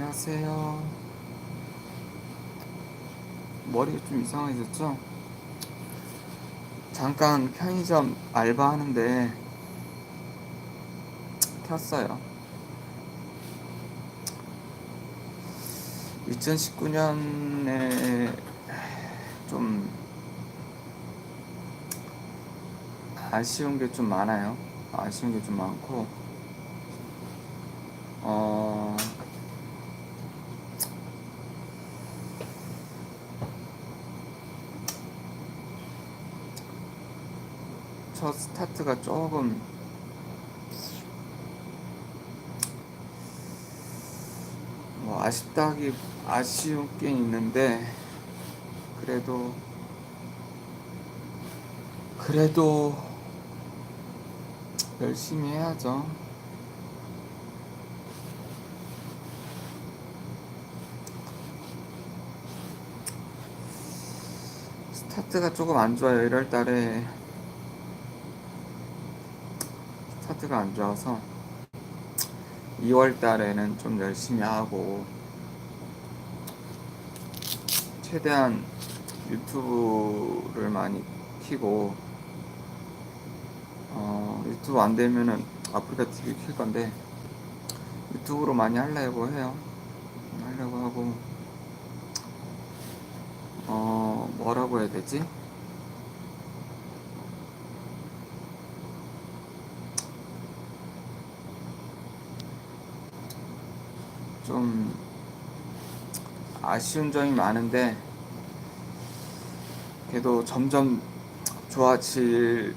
안녕하세요. 머리가 좀 이상해졌죠? 잠깐 편의점 알바하는데 켰어요. 2019년에 좀 아쉬운 게 좀 많아요. 아쉬운 게 좀 많고, 어, 스타트가 조금 뭐 아쉽다기 아쉬운 게 있는데 그래도 그래도 열심히 해야죠. 스타트가 조금 안 좋아요. 1월 달에 스타트가 안 좋아서 2월 달에는 좀 열심히 하고 최대한 유튜브를 많이 키고 어, 유튜브 안 되면은 아프리카 TV 킬 건데 유튜브로 많이 하려고 해요. 하려고 하고 어 뭐라고 해야 되지? 좀 아쉬운 점이 많은데 그래도 점점 좋아질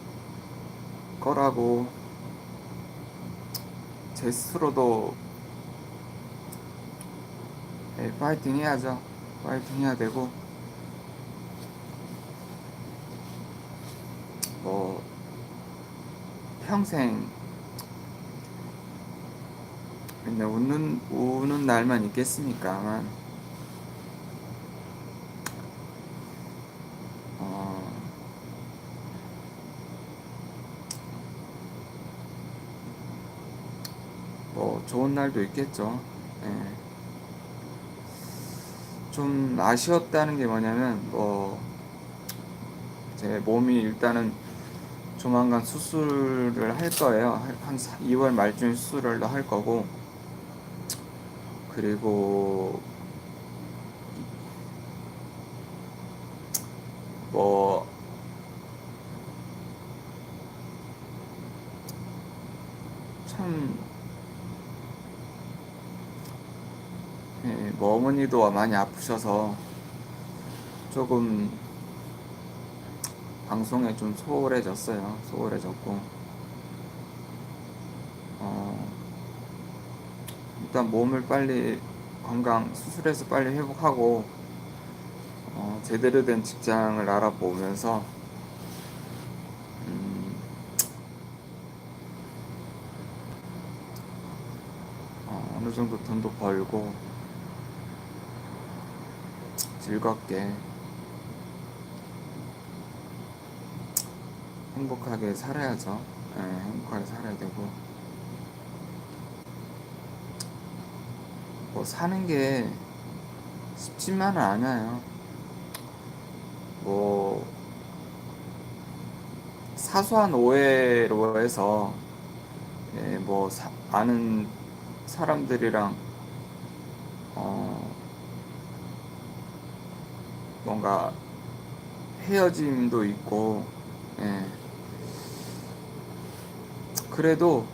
거라고 제 스스로도 네, 파이팅 해야죠. 파이팅 해야 되고 뭐 평생 맨날 웃는 우는 날만 있겠습니까만 어, 뭐 좋은 날도 있겠죠. 예. 좀 아쉬웠다는 게 뭐냐면 뭐 제 몸이 일단은 조만간 수술을 할 거예요. 한 2월 말쯤 수술을 할 거고 그리고 뭐 참, 예, 뭐 어머니도 많이 아프셔서 조금 방송에 좀 소홀해졌어요. 소홀해졌고, 어, 일단 몸을 빨리 건강 수술해서 빨리 회복하고 어, 제대로 된 직장을 알아보면서 음, 어, 어느 정도 돈도 벌고 즐겁게 행복하게 살아야죠. 예, 행복하게 살아야 되고 뭐 사는 게 쉽지만은 않아요. 뭐 사소한 오해로 해서 예, 뭐 사- 아는 사람들이랑 어 뭔가 헤어짐도 있고 예. 그래도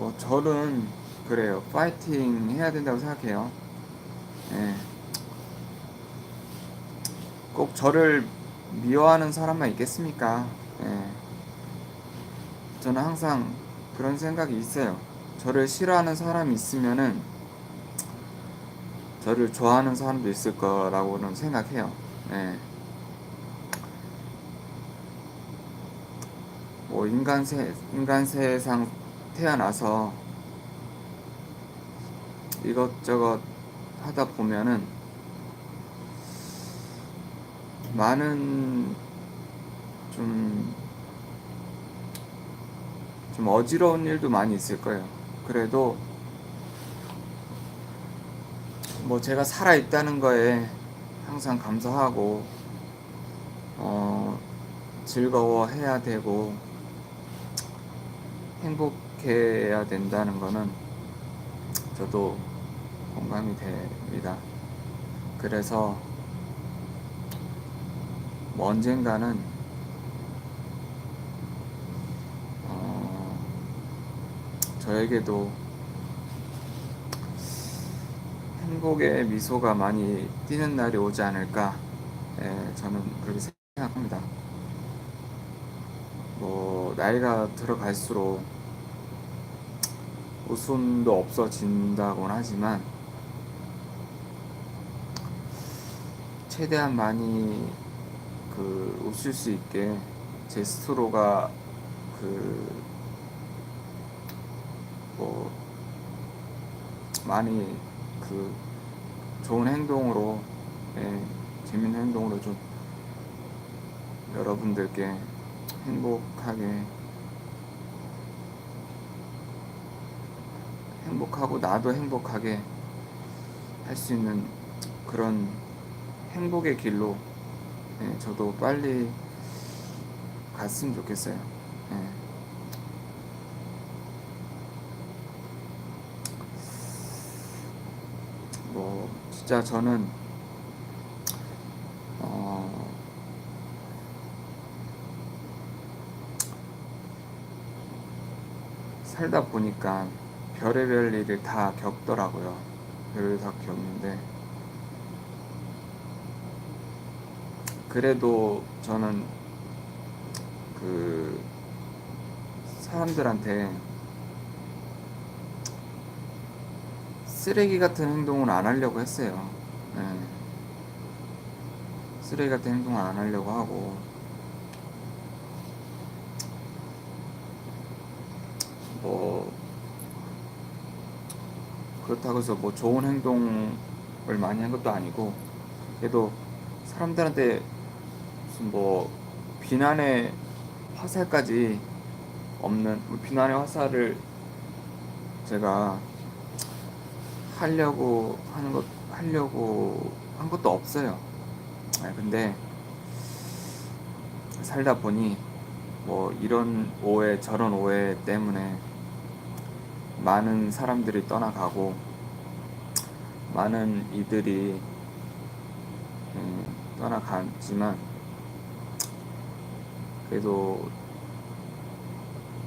뭐 저는 그래요. 파이팅 해야 된다고 생각해요. 예. 꼭 저를 미워하는 사람만 있겠습니까? 예. 저는 항상 그런 생각이 있어요. 저를 싫어하는 사람이 있으면은 저를 좋아하는 사람도 있을 거라고는 생각해요. 예. 뭐 인간 세 인간 세상 태어나서 이것저것 하다 보면은 많은 좀, 좀 어지러운 일도 많이 있을 거예요. 그래도 뭐 제가 살아 있다는 거에 항상 감사하고 어 즐거워해야 되고 행복 해야 된다는 거는 저도 공감이 됩니다. 그래서 뭐 언젠가는 어, 저에게도 행복의 미소가 많이 띄는 날이 오지 않을까 예, 저는 그렇게 생각합니다. 뭐 나이가 들어갈수록 웃음도 없어진다곤 하지만 최대한 많이 그 웃을 수 있게 제 스스로가 그 뭐 많이 그 좋은 행동으로 예, 재밌는 행동으로 좀 여러분들께 행복하게 행복하고 나도 행복하게 할 수 있는 그런 행복의 길로 예, 저도 빨리 갔으면 좋겠어요. 예. 뭐 진짜 저는 어, 살다 보니까 별의별 일을 다 겪더라고요. 별을 다 겪는데 그래도 저는 그 사람들한테 쓰레기 같은 행동을 안 하려고 했어요. 예. 쓰레기 같은 행동을 안 하려고 하고 뭐 그렇다고 해서 뭐 좋은 행동을 많이 한 것도 아니고 그래도 사람들한테 무슨 뭐 비난의 화살까지 없는 뭐 비난의 화살을 제가 하려고 하는 것 하려고 한 것도 없어요. 아, 근데 살다 보니 뭐 이런 오해 저런 오해 때문에 많은 사람들이 떠나가고 많은 이들이 음, 떠나갔지만 그래도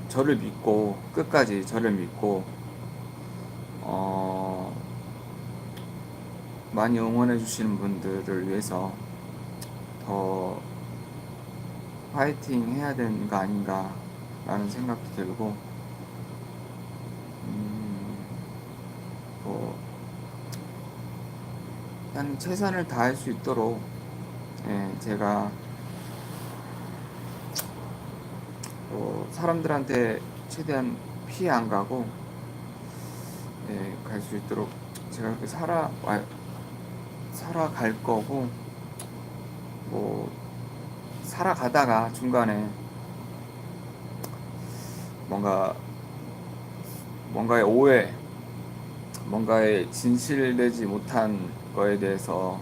저를 믿고 끝까지 저를 믿고 어 많이 응원해 주시는 분들을 위해서 더 파이팅 해야 되는 거 아닌가 라는 생각도 들고 음, 뭐 그냥 최선을 다할 수 있도록 예, 제가 뭐 사람들한테 최대한 피해 안 가고 예, 갈 수 있도록 제가 그렇게 살아 와, 살아갈 거고 뭐 살아가다가 중간에 뭔가 뭔가의 오해 뭔가의 진실되지 못한 거에 대해서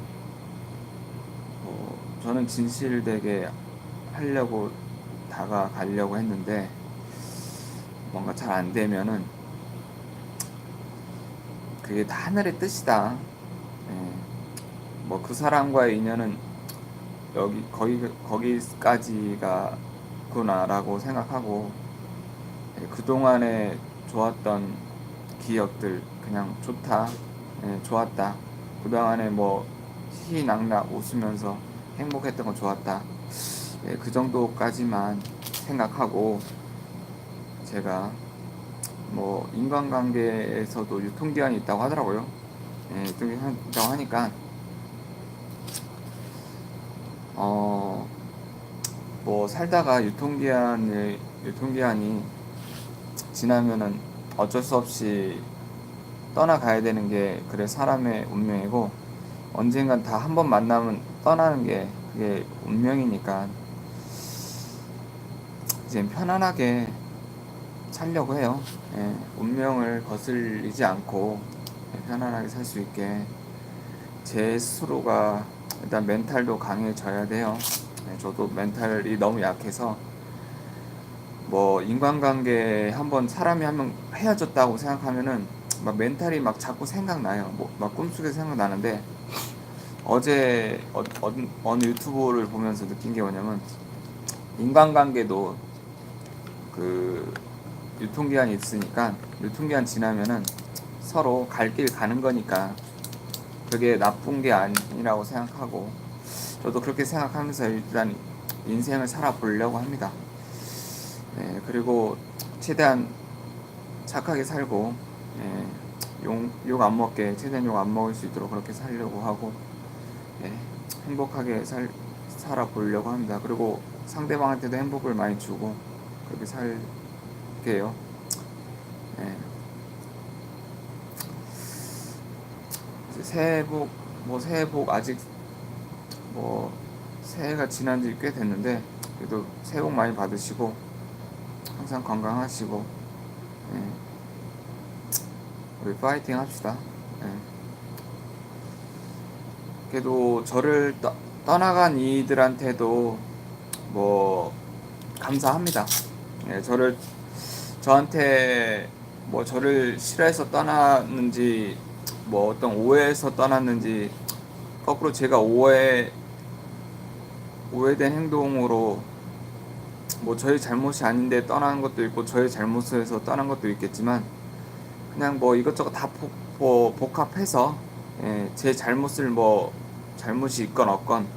뭐 저는 진실되게 하려고 다가가려고 했는데 뭔가 잘 안 되면은 그게 다 하늘의 뜻이다. 뭐 그 사람과의 인연은 여기 거기 거기까지가 구나라고 생각하고 예, 그 동안에 좋았던 기억들 그냥 좋다, 예, 좋았다. 그 동안에 뭐 희희낙낙 웃으면서 행복했던 건 좋았다. 예, 그 정도까지만 생각하고 제가 뭐 인간관계에서도 유통기한이 있다고 하더라고요. 예, 유통기한이 있다고 하니까 어, 뭐 살다가 유통기한을 유통기한이 지나면은 어쩔 수 없이 떠나가야 되는 게 그래 사람의 운명이고 언젠간 다 한 번 만나면 떠나는 게 그게 운명이니까 이제 편안하게 살려고 해요. 예, 운명을 거슬리지 않고 예, 편안하게 살 수 있게 제 스스로가 일단 멘탈도 강해져야 돼요. 예, 저도 멘탈이 너무 약해서 뭐 인간관계 한번 사람이 한명 헤어졌다고 생각하면은 막 멘탈이 막 자꾸 생각나요. 뭐 막 꿈속에 생각나는데 어제 어, 어, 어느 유튜브를 보면서 느낀 게 뭐냐면 인간관계도 그 유통기한이 있으니까 유통기한 지나면은 서로 갈 길 가는 거니까 그게 나쁜 게 아니라고 생각하고 저도 그렇게 생각하면서 일단 인생을 살아보려고 합니다. 네, 그리고 최대한 착하게 살고 예, 욕안 먹게 최대한 욕 안 먹을 수 있도록 그렇게 살려고 하고 예, 행복하게 살 살아보려고 합니다. 그리고 상대방한테도 행복을 많이 주고 그렇게 살게요. 예. 새해 복, 뭐 새해 복 아직 뭐 새해가 지난 지 꽤 됐는데 그래도 새해 복 많이 받으시고 항상 건강하시고 예. 우리 파이팅 합시다. 예. 그래도 저를 떠, 떠나간 이들한테도 뭐 감사합니다. 예, 저를 저한테 뭐 저를 싫어해서 떠났는지 뭐 어떤 오해에서 떠났는지 거꾸로 제가 오해 오해된 행동으로 뭐 저의 잘못이 아닌데 떠나는 것도 있고 저의 잘못에서 떠난 것도 있겠지만 그냥 뭐 이것저것 다 복, 뭐 복합해서 예, 제 잘못을 뭐 잘못이 있건 없건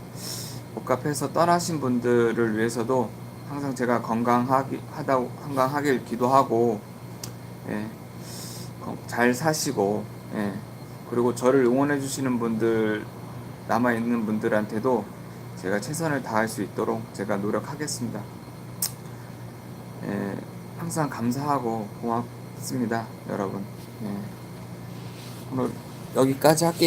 복합해서 떠나신 분들을 위해서도 항상 제가 건강하기 하다 건강하길 기도하고 예, 건- 잘 사시고 예, 그리고 저를 응원해 주시는 분들 남아 있는 분들한테도 제가 최선을 다할 수 있도록 제가 노력하겠습니다. 예, 항상 감사하고 고맙 습니다, 여러분. 예, 오늘 여기까지 할게요.